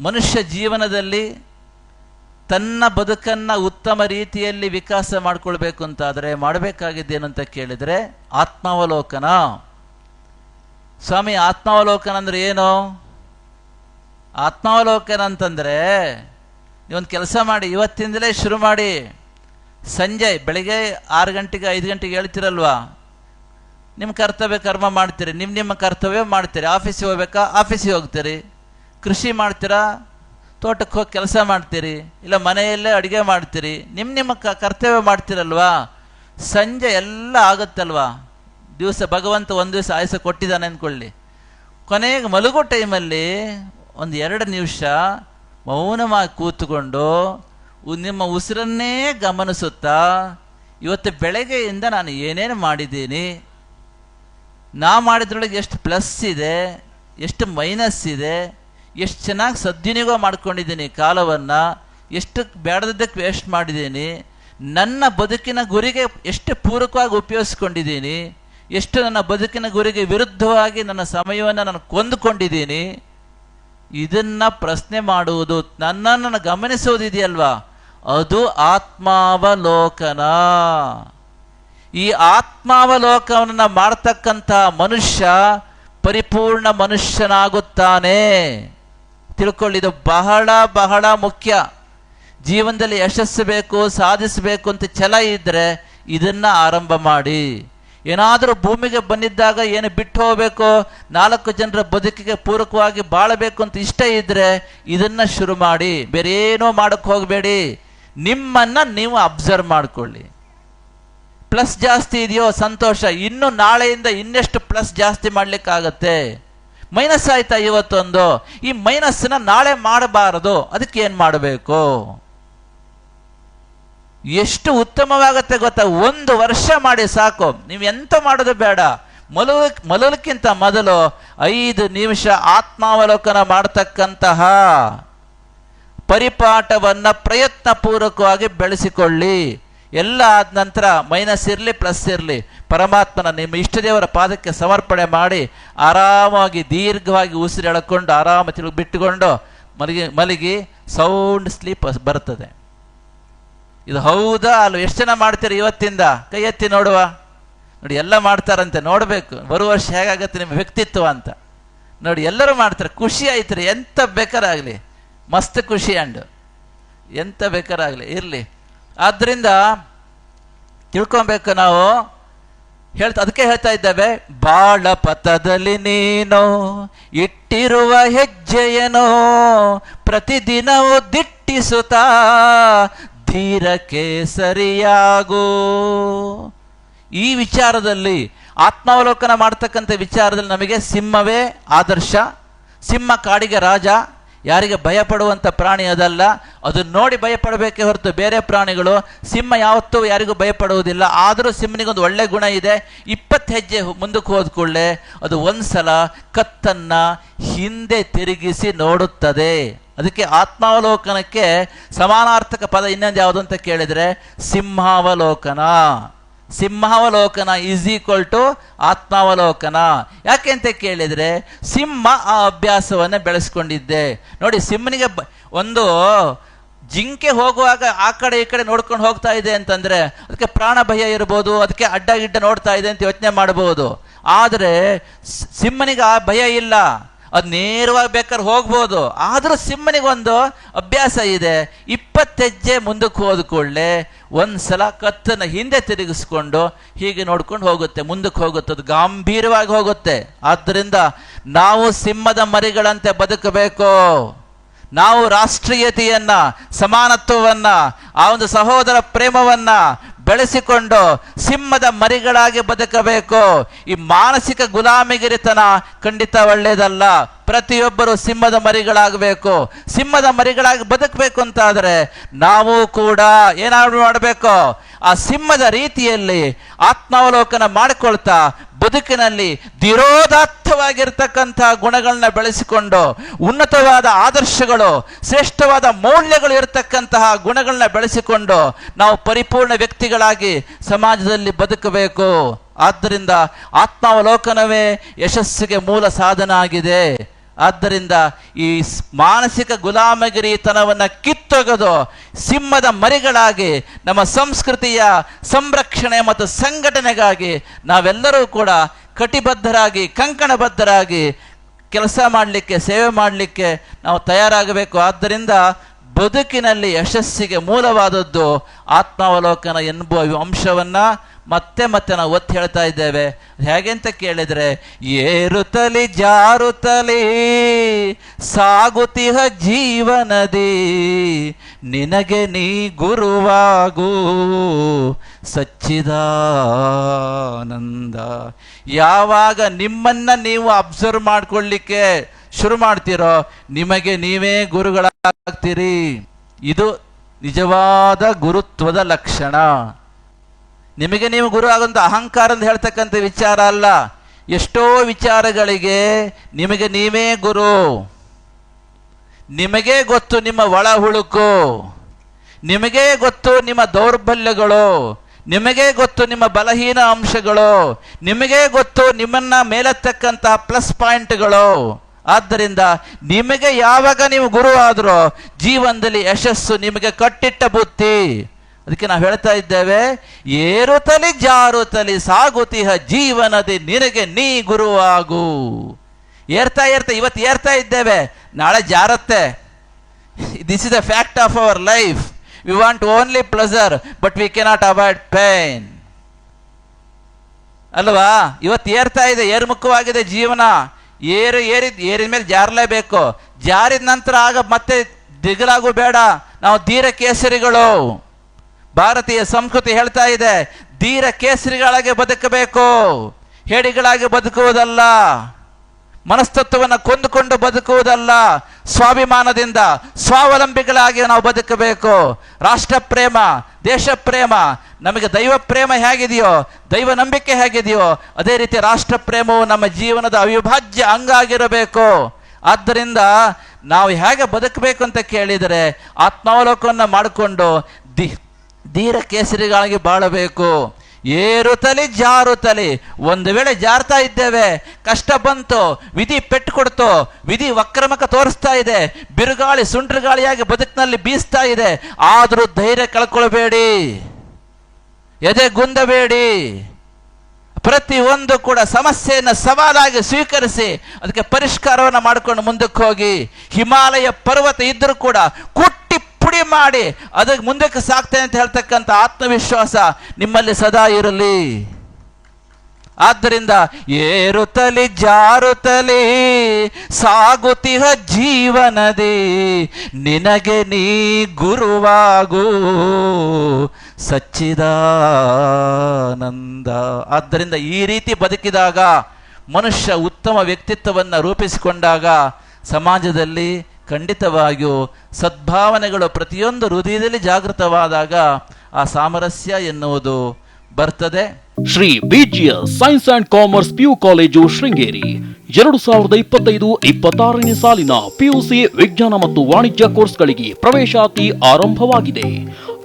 ಮನುಷ್ಯ ಜೀವನದಲ್ಲಿ ತನ್ನ ಬದುಕನ್ನು ಉತ್ತಮ ರೀತಿಯಲ್ಲಿ ವಿಕಾಸ ಮಾಡಿಕೊಳ್ಬೇಕು ಅಂತಾದರೆ ಮಾಡಬೇಕಾಗಿದ್ದೇನು ಅಂತ ಕೇಳಿದರೆ ಆತ್ಮಾವಲೋಕನ. ಸ್ವಾಮಿ, ಆತ್ಮಾವಲೋಕನ ಅಂದರೆ ಏನು? ಆತ್ಮಾವಲೋಕನ ಅಂತಂದರೆ ನೀವೊಂದು ಕೆಲಸ ಮಾಡಿ, ಇವತ್ತಿಂದಲೇ ಶುರು ಮಾಡಿ. ಸಂಜೆ, ಬೆಳಿಗ್ಗೆ ಆರು ಗಂಟೆಗೆ, ಐದು ಗಂಟೆಗೆ ಹೇಳ್ತಿರಲ್ವಾ? ನಿಮ್ಮ ಕರ್ತವ್ಯ ಕರ್ಮ ಮಾಡ್ತೀರಿ ನಿಮ್ಮ ನಿಮ್ಮ ಕರ್ತವ್ಯ ಮಾಡ್ತೀರಿ. ಆಫೀಸಿಗೆ ಹೋಗ್ಬೇಕಾ? ಆಫೀಸಿಗೆ ಹೋಗ್ತೀರಿ. ಕೃಷಿ ಮಾಡ್ತೀರಾ? ತೋಟಕ್ಕೆ ಹೋಗಿ ಕೆಲಸ ಮಾಡ್ತೀರಿ? ಇಲ್ಲ ಮನೆಯಲ್ಲೇ ಅಡುಗೆ ಮಾಡ್ತೀರಿ? ನಿಮ್ಮ ನಿಮ್ಮ ಕರ್ತವ್ಯ ಮಾಡ್ತೀರಲ್ವಾ? ಸಂಜೆ ಎಲ್ಲ ಆಗುತ್ತಲ್ವಾ? ದಿವಸ ಭಗವಂತ ಒಂದು ದಿವಸ ಆಯಸ ಕೊಟ್ಟಿದ್ದಾನೆ ಅಂದ್ಕೊಳ್ಳಿ. ಕೊನೆಗೆ ಮಲಗೋ ಟೈಮಲ್ಲಿ ಒಂದು ಎರಡು ನಿಮಿಷ ಮೌನವಾಗಿ ಕೂತ್ಕೊಂಡು ನಿಮ್ಮ ಉಸಿರನ್ನೇ ಗಮನಿಸುತ್ತಾ ಇವತ್ತು ಬೆಳಗ್ಗೆಯಿಂದ ನಾನು ಏನೇನು ಮಾಡಿದ್ದೀನಿ? ನಾ ಮಾಡಿದ್ರೊಳಗೆ ಎಷ್ಟು ಪ್ಲಸ್ ಇದೆ? ಎಷ್ಟು ಮೈನಸ್ ಇದೆ? ಎಷ್ಟು ಚೆನ್ನಾಗಿ ಸದ್ವಿನಿಯೋಗ ಮಾಡ್ಕೊಂಡಿದ್ದೀನಿ ಕಾಲವನ್ನು, ಎಷ್ಟು ಬೇಡದಕ್ಕೆ ವೇಸ್ಟ್ ಮಾಡಿದ್ದೀನಿ, ನನ್ನ ಬದುಕಿನ ಗುರಿಗೆ ಎಷ್ಟು ಪೂರಕವಾಗಿ ಉಪಯೋಗಿಸ್ಕೊಂಡಿದ್ದೀನಿ, ಎಷ್ಟು ನನ್ನ ಬದುಕಿನ ಗುರಿಗೆ ವಿರುದ್ಧವಾಗಿ ನನ್ನ ಸಮಯವನ್ನು ನಾನು ಕೊಂದುಕೊಂಡಿದ್ದೀನಿ, ಇದನ್ನು ಪ್ರಶ್ನೆ ಮಾಡುವುದು ನನ್ನನ್ನು ಗಮನಿಸುವುದಿದೆಯಲ್ವಾ ಅದು ಆತ್ಮಾವಲೋಕನ. ಈ ಆತ್ಮಾವಲೋಕವನ್ನು ಮಾಡ್ತಕ್ಕಂಥ ಮನುಷ್ಯ ಪರಿಪೂರ್ಣ ಮನುಷ್ಯನಾಗುತ್ತಾನೆ. ತಿಳ್ಕೊಳ್ಳಿ ಇದು ಬಹಳ ಬಹಳ ಮುಖ್ಯ. ಜೀವನದಲ್ಲಿ ಯಶಸ್ಸು ಬೇಕು ಸಾಧಿಸಬೇಕು ಅಂತ ಛಲ ಇದ್ದರೆ ಇದನ್ನು ಆರಂಭ ಮಾಡಿ. ಏನಾದರೂ ಭೂಮಿಗೆ ಬಂದಿದ್ದಾಗ ಏನು ಬಿಟ್ಟು ಹೋಗಬೇಕು, ನಾಲ್ಕು ಜನರ ಬದುಕಿಗೆ ಪೂರಕವಾಗಿ ಬಾಳಬೇಕು ಅಂತ ಇಷ್ಟ ಇದ್ದರೆ ಇದನ್ನು ಶುರು ಮಾಡಿ. ಬೇರೇನೋ ಮಾಡಕ್ಕೆ ಹೋಗಬೇಡಿ. ನಿಮ್ಮನ್ನು ನೀವು ಅಬ್ಸರ್ವ್ ಮಾಡ್ಕೊಳ್ಳಿ. ಪ್ಲಸ್ ಜಾಸ್ತಿ ಇದೆಯೋ ಸಂತೋಷ. ಇನ್ನು ನಾಳೆಯಿಂದ ಇನ್ನೆಷ್ಟು ಪ್ಲಸ್ ಜಾಸ್ತಿ ಮಾಡ್ಲಿಕ್ಕಾಗತ್ತೆ? ಮೈನಸ್ ಆಯ್ತಾ ಇವತ್ತೊಂದು? ಈ ಮೈನಸ್ನ ನಾಳೆ ಮಾಡಬಾರದು. ಅದಕ್ಕೆ ಏನು ಮಾಡಬೇಕು? ಎಷ್ಟು ಉತ್ತಮವಾಗತ್ತೆ ಗೊತ್ತಾ? ಒಂದು ವರ್ಷ ಮಾಡಿ ಸಾಕು. ನೀವು ಎಂತ ಮಾಡೋದು ಬೇಡ. ಮಲಗ ಮಲಲಕ್ಕಿಂತ ಮೊದಲು ಐದು ನಿಮಿಷ ಆತ್ಮಾವಲೋಕನ ಮಾಡತಕ್ಕಂತಹ ಪರಿಪಾಠವನ್ನ ಪ್ರಯತ್ನಪೂರ್ವಕವಾಗಿ ಬೆಳೆಸಿಕೊಳ್ಳಿ. ಎಲ್ಲ ಆದ ನಂತರ ಮೈನಸ್ ಇರಲಿ, ಪ್ಲಸ್ ಇರಲಿ. ಪರಮಾತ್ಮನ ನಿಮ್ಮ ಇಷ್ಟದೇವರ ಪಾದಕ್ಕೆ ಸಮರ್ಪಣೆ ಮಾಡಿ ಆರಾಮಾಗಿ ದೀರ್ಘವಾಗಿ ಉಸಿರು ಎಳ್ಕೊಂಡು, ಆರಾಮ ತಿರುಗಿ ಬಿಟ್ಟುಕೊಂಡು ಮಲಗಿ ಮಲಗಿ ಸೌಂಡ್ ಸ್ಲೀಪ್ ಬರ್ತದೆ. ಇದು ಹೌದಾ ಅಲ್ಲ ಎಷ್ಟು ಜನ ಮಾಡ್ತೀರಿ ಇವತ್ತಿಂದ? ಕೈ ಎತ್ತಿ ನೋಡುವ. ನೋಡಿ, ಎಲ್ಲ ಮಾಡ್ತಾರಂತೆ, ನೋಡಬೇಕು. ಬರುವ ವರ್ಷ ಹೇಗಾಗತ್ತೆ? ನಿಮ್ಮ ವ್ಯಕ್ತಿತ್ವ ಅಂತ. ನೋಡಿ, ಎಲ್ಲರೂ ಮಾಡ್ತಾರೆ. ಖುಷಿ ಆಯ್ತು ರೀ ಎಂಥ ಬೇಕಾರಾಗಲಿ. ಮಸ್ತ್ ಖುಷಿ ಅಂಡು. ಎಂಥ ಬೇಕಾರಾಗಲಿ? ಇರಲಿ. ಆದ್ದರಿಂದ ತಿಳ್ಕೊಬೇಕು ನಾವು. ಹೇಳ್ತಾ, ಅದಕ್ಕೆ ಹೇಳ್ತಾ ಇದ್ದೇವೆ ಬಾಳ ಪಥದಲ್ಲಿ ನೀನು ಇಟ್ಟಿರುವ ಹೆಜ್ಜೆಯನೋ ಪ್ರತಿದಿನವೂ ದಿಟ್ಟಿಸುತ್ತಾ ಧೀರಕ್ಕೆ ಸರಿಯಾಗೋ ಈ ವಿಚಾರದಲ್ಲಿ, ಆತ್ಮಾವಲೋಕನ ಮಾಡ್ತಕ್ಕಂಥ ವಿಚಾರದಲ್ಲಿ ನಮಗೆ ಸಿಂಹವೇ ಆದರ್ಶ, ಸಿಂಹ ಕಾಡಿಗೆ ರಾಜ ಯಾರಿಗೆ ಭಯಪಡುವಂಥ ಪ್ರಾಣಿ ಅದಲ್ಲ. ಅದನ್ನ ನೋಡಿ ಭಯಪಡಬೇಕೇ ಹೊರತು ಬೇರೆ ಪ್ರಾಣಿಗಳು, ಸಿಂಹ ಯಾವತ್ತೂ ಯಾರಿಗೂ ಭಯಪಡುವುದಿಲ್ಲ. ಆದರೂ ಸಿಂಹನಿಗೊಂದು ಒಳ್ಳೆ ಗುಣ ಇದೆ. ಇಪ್ಪತ್ತು ಹೆಜ್ಜೆ ಮುಂದಕ್ಕೆ ಹೋದ ಕೂಡಲೇ ಅದು ಒಂದ್ಸಲ ಕತ್ತನ್ನು ಹಿಂದೆ ತಿರುಗಿಸಿ ನೋಡುತ್ತದೆ. ಅದಕ್ಕೆ ಆತ್ಮಾವಲೋಕನಕ್ಕೆ ಸಮಾನಾರ್ಥಕ ಪದ ಇನ್ನೊಂದು ಯಾವುದು ಅಂತ ಕೇಳಿದರೆ ಸಿಂಹಾವಲೋಕನ. ಸಿಂಹಾವಲೋಕನ ಈಸ್ ಈಕ್ವಲ್ ಟು ಆತ್ಮಾವಲೋಕನ. ಯಾಕೆ ಅಂತ ಕೇಳಿದರೆ, ಸಿಂಹ ಆ ಅಭ್ಯಾಸವನ್ನು ಬೆಳೆಸ್ಕೊಂಡಿದ್ದೆ. ನೋಡಿ, ಸಿಂಹನಿಗೆ ಒಂದು ಜಿಂಕೆ ಹೋಗುವಾಗ ಆ ಕಡೆ ಈ ಕಡೆ ನೋಡ್ಕೊಂಡು ಹೋಗ್ತಾ ಇದೆ ಅಂತಂದರೆ, ಅದಕ್ಕೆ ಪ್ರಾಣ ಭಯ ಇರ್ಬೋದು, ಅದಕ್ಕೆ ಅಡ್ಡ ಗಿಡ್ಡ ನೋಡ್ತಾ ಇದೆ ಅಂತ ಯೋಚನೆ ಮಾಡ್ಬೋದು. ಆದರೆ ಸಿಂಹನಿಗೆ ಆ ಭಯ ಇಲ್ಲ. ಅದು ನೇರವಾಗಿ ಬೇಕಾದ್ರೆ ಹೋಗ್ಬೋದು. ಆದರೂ ಸಿಂಹನಿಗೊಂದು ಅಭ್ಯಾಸ ಇದೆ. ಇಪ್ಪತ್ತೆಜ್ಜೆ ಮುಂದಕ್ಕೆ ಹೋದ ಕೂಡಲೇ ಒಂದ್ಸಲ ಕತ್ತನ್ನು ಹಿಂದೆ ತಿರುಗಿಸ್ಕೊಂಡು ಹೀಗೆ ನೋಡ್ಕೊಂಡು ಹೋಗುತ್ತೆ. ಮುಂದಕ್ಕೆ ಹೋಗುತ್ತೆ. ಅದು ಗಾಂಭೀರ್ಯವಾಗಿ ಹೋಗುತ್ತೆ. ಆದ್ದರಿಂದ ನಾವು ಸಿಂಹದ ಮರಿಗಳಂತೆ ಬದುಕಬೇಕು. ನಾವು ರಾಷ್ಟ್ರೀಯತೆಯನ್ನ, ಸಮಾನತ್ವವನ್ನ, ಆ ಒಂದು ಸಹೋದರ ಪ್ರೇಮವನ್ನ ಬೆಳೆಸಿಕೊಂಡು ಸಿಂಹದ ಮರಿಗಳಾಗಿ ಬದುಕಬೇಕು. ಈ ಮಾನಸಿಕ ಗುಲಾಮಿಗಿರಿತನ ಖಂಡಿತ ಒಳ್ಳೆಯದಲ್ಲ. ಪ್ರತಿಯೊಬ್ಬರು ಸಿಂಹದ ಮರಿಗಳಾಗಬೇಕು. ಸಿಂಹದ ಮರಿಗಳಾಗಿ ಬದುಕಬೇಕು ಅಂತಾದರೆ ನಾವು ಕೂಡ ಏನಾದರೂ ಮಾಡಬೇಕು. ಆ ಸಿಂಹದ ರೀತಿಯಲ್ಲಿ ಆತ್ಮಾವಲೋಕನ ಮಾಡಿಕೊಳ್ತಾ ಬದುಕಿನಲ್ಲಿ ಧಿರೋದಾತ್ತವಾಗಿರ್ತಕ್ಕಂಥ ಗುಣಗಳನ್ನ ಬೆಳೆಸಿಕೊಂಡು ಉನ್ನತವಾದ ಆದರ್ಶಗಳು, ಶ್ರೇಷ್ಠವಾದ ಮೌಲ್ಯಗಳು ಇರತಕ್ಕಂತಹ ಗುಣಗಳನ್ನ ಬೆಳೆಸಿಕೊಂಡು ನಾವು ಪರಿಪೂರ್ಣ ವ್ಯಕ್ತಿಗಳಾಗಿ ಸಮಾಜದಲ್ಲಿ ಬದುಕಬೇಕು. ಆದ್ದರಿಂದ ಆತ್ಮಾವಲೋಕನವೇ ಯಶಸ್ಸಿಗೆ ಮೂಲ ಸಾಧನ ಆಗಿದೆ. ಆದ್ದರಿಂದ ಈ ಮಾನಸಿಕ ಗುಲಾಮಗಿರಿತನವನ್ನು ಕಿತ್ತೊಗೆದು ಸಿಂಹದ ಮರಿಗಳಾಗಿ ನಮ್ಮ ಸಂಸ್ಕೃತಿಯ ಸಂರಕ್ಷಣೆ ಮತ್ತು ಸಂಘಟನೆಗಾಗಿ ನಾವೆಲ್ಲರೂ ಕೂಡ ಕಟಿಬದ್ಧರಾಗಿ, ಕಂಕಣಬದ್ಧರಾಗಿ ಕೆಲಸ ಮಾಡಲಿಕ್ಕೆ, ಸೇವೆ ಮಾಡಲಿಕ್ಕೆ ನಾವು ತಯಾರಾಗಬೇಕು. ಆದ್ದರಿಂದ ಬದುಕಿನಲ್ಲಿ ಯಶಸ್ಸಿಗೆ ಮೂಲವಾದದ್ದು ಆತ್ಮಾವಲೋಕನ ಎಂಬುವ ಅಂಶವನ್ನು ಮತ್ತೆ ಮತ್ತೆ ನಾವು ಒತ್ತಿ ಹೇಳ್ತಾ ಇದ್ದೇವೆ. ಹೇಗೆ ಅಂತ ಕೇಳಿದರೆ ಏರುತ್ತಲಿ ಜಾರುತ್ತಲಿ ಸಾಗುತ್ತಿಹ ಜೀವನದಿ, ನಿನಗೆ ನೀ ಗುರುವಾಗು, ಸಚ್ಚಿದಾನಂದ. ಯಾವಾಗ ನಿಮ್ಮನ್ನ ನೀವು ಅಬ್ಸರ್ವ್ ಮಾಡ್ಕೊಳ್ಳಿಕ್ಕೆ ಶುರು ಮಾಡ್ತೀರೋ, ನಿಮಗೆ ನೀವೇ ಗುರುಗಳಾಗ್ತೀರಿ. ಇದು ನಿಜವಾದ ಗುರುತ್ವದ ಲಕ್ಷಣ. ನಿಮಗೆ ನೀವು ಗುರು ಆಗುವಂಥ ಅಹಂಕಾರ ಅಂತ ಹೇಳ್ತಕ್ಕಂಥ ವಿಚಾರ ಅಲ್ಲ. ಎಷ್ಟೋ ವಿಚಾರಗಳಿಗೆ ನಿಮಗೆ ನೀವೇ ಗುರು. ನಿಮಗೇ ಗೊತ್ತು ನಿಮ್ಮ ಒಳ ಹುಳುಕು. ನಿಮಗೇ ಗೊತ್ತು ನಿಮ್ಮ ದೌರ್ಬಲ್ಯಗಳು. ನಿಮಗೇ ಗೊತ್ತು ನಿಮ್ಮ ಬಲಹೀನ ಅಂಶಗಳು. ನಿಮಗೇ ಗೊತ್ತು ನಿಮ್ಮನ್ನ ಮೇಲೆತ್ತಕ್ಕಂತಹ ಪ್ಲಸ್ ಪಾಯಿಂಟ್ಗಳು. ಆದ್ದರಿಂದ ನಿಮಗೆ ಯಾವಾಗ ನೀವು ಗುರು ಆದರೂ ಜೀವನದಲ್ಲಿ ಯಶಸ್ಸು ನಿಮಗೆ ಕಟ್ಟಿಟ್ಟ ಬುತ್ತಿ ಅದಕ್ಕೆ ನಾವು ಹೇಳ್ತಾ ಇದ್ದೇವೆ ಏರುತ್ತಲಿ ಜಾರುತ್ತಲಿ ಸಾಗುತಿಹ ಜೀವನದಿ ನಿನಗೆ ನೀ ಗುರುವಾಗು. ಏರ್ತಾ ಏರ್ತಾ, ಇವತ್ತು ಏರ್ತಾ ಇದ್ದೇವೆ, ನಾಳೆ ಜಾರತ್ತೆ. This is a fact of our life we want only pleasure but we cannot avoid pain ಅಲ್ವಾ? ಇವತ್ತು ಏರ್ತಾ ಇದೆ, ಏರುಮುಖವಾಗಿದೆ ಜೀವನ. ಏರು ಏರಿದ ಏರಿದ ಮೇಲೆ ಜಾರಲೇಬೇಕು. ಜಾರಿದ ನಂತರ ಆಗ ಮತ್ತೆ ದಿಗಲಾಗು ಬೇಡ. ನಾವು ಧೀರ ಕೇಸರಿಗಳು ಭಾರತೀಯ ಸಂಸ್ಕೃತಿ ಹೇಳ್ತಾ ಇದೆ, ಧೀರ ಕೇಸರಿಗಳಾಗಿ ಬದುಕಬೇಕು, ಹೇಡಿಗಳಾಗಿ ಬದುಕುವುದಲ್ಲ, ಮನಸ್ತತ್ವವನ್ನು ಕೊಂದುಕೊಂಡು ಬದುಕುವುದಲ್ಲ, ಸ್ವಾಭಿಮಾನದಿಂದ ಸ್ವಾವಲಂಬಿಗಳಾಗಿ ನಾವು ಬದುಕಬೇಕು. ರಾಷ್ಟ್ರ ಪ್ರೇಮ, ದೇಶ ಪ್ರೇಮ, ನಮಗೆ ದೈವ ಪ್ರೇಮ ಹೇಗಿದೆಯೋ, ದೈವ ನಂಬಿಕೆ ಹೇಗಿದೆಯೋ, ಅದೇ ರೀತಿ ರಾಷ್ಟ್ರ ಪ್ರೇಮವು ನಮ್ಮ ಜೀವನದ ಅವಿಭಾಜ್ಯ ಅಂಗ ಆಗಿರಬೇಕು. ಆದ್ದರಿಂದ ನಾವು ಹೇಗೆ ಬದುಕಬೇಕು ಅಂತ ಕೇಳಿದರೆ ಆತ್ಮಾವಲೋಕವನ್ನು ಮಾಡಿಕೊಂಡು, ದಿ ಧೀರ ಕೇಸರಿಗಳಾಗಿ ಬಾಳಬೇಕು. ಏರುತ್ತಲಿ ಜಾರುತ್ತಲಿ ಒಂದು ವೇಳೆ ಜಾರ್ತಾ ಇದ್ದೇವೆ, ಕಷ್ಟ ಬಂತು, ವಿಧಿ ಪೆಟ್ಟು ಕೊಡ್ತು, ವಿಧಿ ವಕ್ರಮಕ ತೋರಿಸ್ತಾ ಇದೆ, ಬಿರುಗಾಳಿ ಸುಂಟ್ರಗಾಳಿಯಾಗಿ ಬದುಕಿನಲ್ಲಿ ಬೀಸ್ತಾ ಇದೆ, ಆದರೂ ಧೈರ್ಯ ಕಳ್ಕೊಳ್ಬೇಡಿ. ಎದೆ ಗುಂದಬೇಡಿ. ಪ್ರತಿಯೊಂದು ಕೂಡ ಸಮಸ್ಯೆಯನ್ನು ಸವಾಲಾಗಿ ಸ್ವೀಕರಿಸಿ, ಅದಕ್ಕೆ ಪರಿಷ್ಕಾರವನ್ನು ಮಾಡಿಕೊಂಡು ಮುಂದಕ್ಕೆ ಹೋಗಿ. ಹಿಮಾಲಯ ಪರ್ವತ ಇದ್ದರೂ ಕೂಡ ಪುಡಿ ಮಾಡಿ, ಅದಕ್ಕೆ ಮುಂದಕ್ಕೆ ಸಾಕ್ತೇನೆ ಅಂತ ಹೇಳ್ತಕ್ಕಂಥ ಆತ್ಮವಿಶ್ವಾಸ ನಿಮ್ಮಲ್ಲಿ ಸದಾ ಇರಲಿ. ಆದ್ದರಿಂದ ಏರುತ್ತಲಿ ಜಾರುತ್ತಲಿ, ಸಾಗುತ್ತಿಹ ಜೀವನದಿ, ನಿನಗೆ ನೀ ಗುರುವಾಗು, ಸಚ್ಚಿದಾನಂದ. ಆದ್ದರಿಂದ ಈ ರೀತಿ ಬದುಕಿದಾಗ, ಮನುಷ್ಯ ಉತ್ತಮ ವ್ಯಕ್ತಿತ್ವವನ್ನು ರೂಪಿಸಿಕೊಂಡಾಗ, ಸಮಾಜದಲ್ಲಿ ಖಂಡಿತವಾಗಿಯೂ ಸದ್ಭಾವನೆಗಳು ಪ್ರತಿಯೊಂದು ಹೃದಯದಲ್ಲಿ ಜಾಗೃತವಾದಾಗ ಆ ಸಾಮರಸ್ಯ ಎನ್ನುವುದು ಬರ್ತದೆ. Shri ಬಿಜಿಯ science and commerce PU college Sringeri. ಎರಡು ಸಾವಿರದ ಇಪ್ಪತ್ತೈದು ಇಪ್ಪತ್ತಾರನೇ ಸಾಲಿನ ಪಿಯುಸಿ ವಿಜ್ಞಾನ ಮತ್ತು ವಾಣಿಜ್ಯ ಕೋರ್ಸ್ಗಳಿಗೆ ಪ್ರವೇಶಾತಿ ಆರಂಭವಾಗಿದೆ.